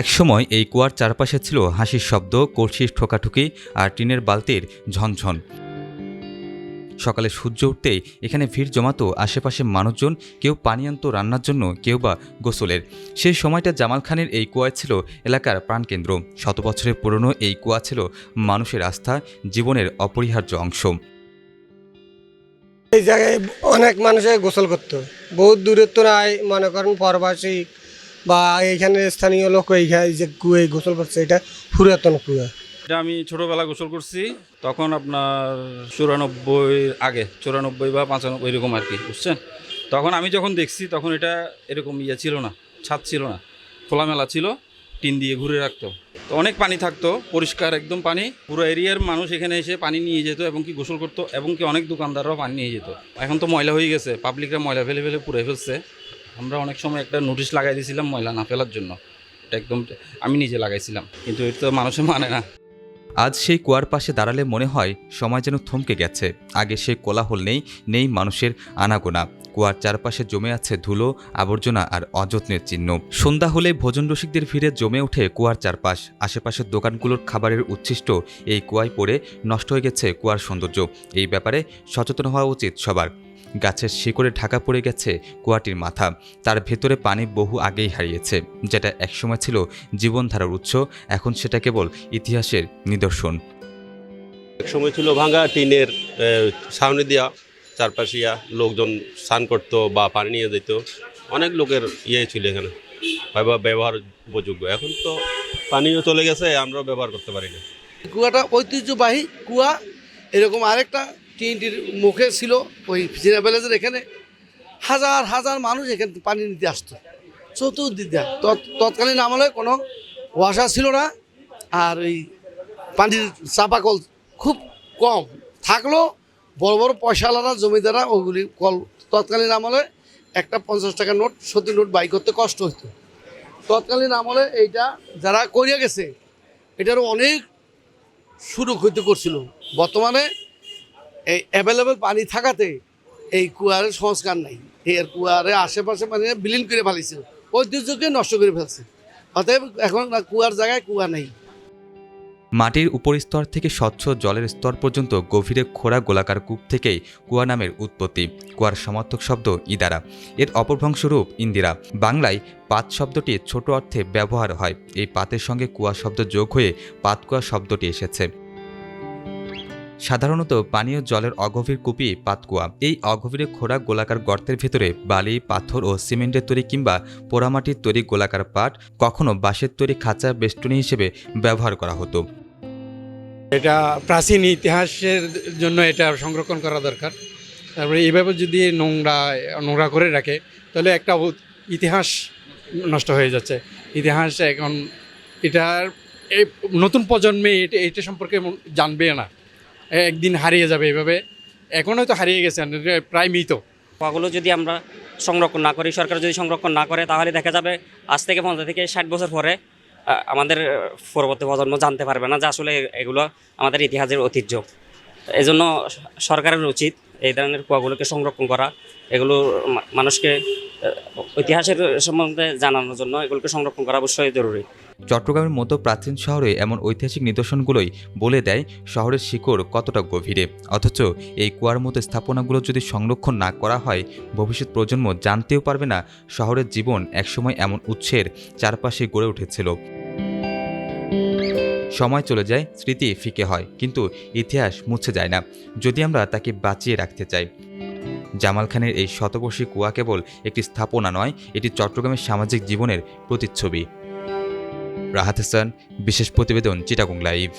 একসময় এই কুয়ার চারপাশে ছিল হাসির শব্দ, কলসির ঠোকাঠুকি আর টিনের বালতির ঝনঝন। সকালে সূর্য উঠতেই এখানে ভিড় জমাতো আশেপাশে মানুষজন, কেউ পানি আনতো রান্নার জন্য, কেউ বা গোসলের। সেই সময়টা জামাল খানের এই কুয়ায় ছিল এলাকার প্রাণকেন্দ্র। শত বছরের পুরনো এই কুয়া ছিল মানুষের আস্থা, জীবনের অপরিহার্য অংশ। এই জায়গায় অনেক মানুষে গোসল করতো। দূরের তো নাই মনে করেন পরবাসী বা এইখানে স্থানীয় লোক এইখানে যে কুয়ে গোসল করছে, এটা পুরাতন কুয়া। এটা আমি ছোটোবেলা গোসল করছি, তখন আপনার চুরানব্বই আগে, চুরানব্বই বা পঁচানব্বই এরকম আর কি, বুঝছেন? তখন আমি যখন দেখছি, তখন এটা এরকম ইয়ে ছিল না, ছাদ ছিল না, খোলামেলা ছিল, টিন দিয়ে ঘুরে রাখতো। তো অনেক পানি থাকতো, পরিষ্কার একদম পানি, পুরো এরিয়ার মানুষ এখানে এসে পানি নিয়ে যেত এবং কি গোসল করতো, এবং কি অনেক দোকানদাররাও পানি নিয়ে যেত। এখন তো ময়লা হয়ে গেছে পাবলিকরা ময়লা ফেলে ফেলে পুড়ে ফেলছে। আমরা অনেক সময় একটা নোটিশ লাগাই দিয়েছিলাম ময়লা না ফেলার জন্য। এটা একদম আমি নিজে লাগাইছিলাম, কিন্তু এটা তো মানুষে মানে না। আজ সেই কুয়ার পাশে দাঁড়ালে মনে হয় সময় যেন থমকে গেছে। আগে সেই কোলাহল নেই নেই মানুষের আনাগোনা। কুয়ার চারপাশে জমে আছে ধুলো, আবর্জনা আর অযত্নের চিহ্ন। সন্ধ্যা হলে ভোজন রসিকদের ভিড়ে জমে ওঠে কুয়ার চারপাশ। আশেপাশের দোকানগুলোর খাবারের উচ্ছিষ্ট এই কুয়ায় পড়ে নষ্ট হয়ে গেছে কুয়ার সৌন্দর্য। এই ব্যাপারে সচেতন হওয়া উচিত সবার। গাছের শিকড়ে ঢাকা পড়ে গেছে কুয়াটির মাথা। তার ভেতরে পানি বহু আগেই হারিয়েছে যেটা একসময় ছিল জীবনধারার উৎস এখন সেটা কেবল ইতিহাসের নিদর্শন। এক সময় ছিল ভাঙা টিনের ছাউনি দেওয়া চারপাশিয়া লোকজন স্নান করতো বা পানি নিয়ে যেত। অনেক লোকের ইয়ে ছিল এখানে বা ব্যবহার উপযোগ্য। এখন তো পানিও চলে গেছে আমরাও ব্যবহার করতে পারি না। কুয়াটা ঐতিহ্যবাহী কুয়া এরকম আরেকটা টিএনটির মুখে ছিল ওই ফিজিনা ব্যালেজের এখানে। হাজার হাজার মানুষ এখানে পানি নিতে আসতো। চতুর্দিক তৎকালীন আমলে কোনো ওয়াশা ছিল না। আর ওই পানির চাপা কল খুব কম। থাকলেও বড় বড় পয়সাওয়ালারা, জমিদাররা, ওগুলি কল তৎকালীন আমলে একটা পঞ্চাশ টাকা নোট সত্যি নোট বাই করতে কষ্ট হতো তৎকালীন আমলে এইটা যারা করিয়া গেছে, এটারও অনেক সুরক্ষিত করছিল। বর্তমানে এই অ্যাভেলেবেল পানি থাকাতে এই কুয়ারের সংস্কার নাই। এর কুয়ারে আশেপাশে মানে বিলীন করে ফেলেছিল ঐতিহ্যকে নষ্ট করে ফেলছে। অতএব এখন কুয়ার জায়গায় কুয়া নেই। মাটির উপরিস্তর থেকে স্বচ্ছ জলের স্তর পর্যন্ত গভীরে খোড়া গোলাকার কূপ থেকেই কুয়া নামের উৎপত্তি। কুয়ার সমার্থক শব্দ ইদারা। এর অপভ্রংশ রূপ ইন্দিরা। বাংলায় পাত শব্দটি ছোট অর্থে ব্যবহার হয়। এই পাতের সঙ্গে কুয়া শব্দ যোগ হয়ে পাতকুয়া শব্দটি এসেছে। সাধারণত পানীয় জলের অগভীর কূপই পাতকুয়া। এই অগভীরে খোঁড়া গোলাকার গর্তের ভেতরে বালি, পাথর ও সিমেন্টের তৈরি কিংবা পোড়ামাটির তৈরি গোলাকার পাট কখনো বাঁশের তৈরি খাঁচা, বেষ্টনী হিসেবে ব্যবহার করা হতো। এটা প্রাচীন ইতিহাসের জন্য এটা সংরক্ষণ করা দরকার। তারপরে এইভাবে যদি নোংরা নোংরা করে রাখে, তাহলে একটা ইতিহাস নষ্ট হয়ে যাচ্ছে। ইতিহাস এখন এটার নতুন প্রজন্মে এটা সম্পর্কে জানবে না। একদিন হারিয়ে যাবে এভাবে। এখন তো হারিয়ে গেছে প্রায় মৃত। পোকাগুলো যদি আমরা সংরক্ষণ না করি, সরকার যদি সংরক্ষণ না করে, তাহলে দেখা যাবে আজ থেকে পঞ্চাশ থেকে ষাট বছর পরে আমাদের পরবর্তী প্রজন্ম জানতে পারবে না যে আসলে এগুলো আমাদের ইতিহাসের ঐতিহ্য। এজন্য জন্য সরকারের উচিত এই ধরনের কুয়াগুলোকে সংরক্ষণ করা, এগুলো মানুষকে ইতিহাসের সম্বন্ধে জানানোর জন্য এগুলোকে সংরক্ষণ করা অবশ্যই জরুরি। চট্টগ্রামের মতো প্রাচীন শহরে এমন ঐতিহাসিক নিদর্শনগুলোই বলে দেয় শহরের শিকড় কতটা গভীরে। অথচ এই কুয়ার মতো স্থাপনাগুলো যদি সংরক্ষণ না করা হয়, ভবিষ্যৎ প্রজন্ম জানতেও পারবে না শহরের জীবন একসময় এমন উৎসের চারপাশে গড়ে উঠেছিল। সময় চলে যায়, স্মৃতি ফিকে হয়, কিন্তু ইতিহাস মুছে যায় না। যদি আমরা তাকে বাঁচিয়ে রাখতে চাই। জামাল খানের এই শতবর্ষী কুয়া কেবল একটি স্থাপনা নয়, এটি চট্টগ্রামের সামাজিক জীবনের প্রতিচ্ছবি। রাহাত হাসান, বিশেষ প্রতিবেদন চিটাগুং লাইভ।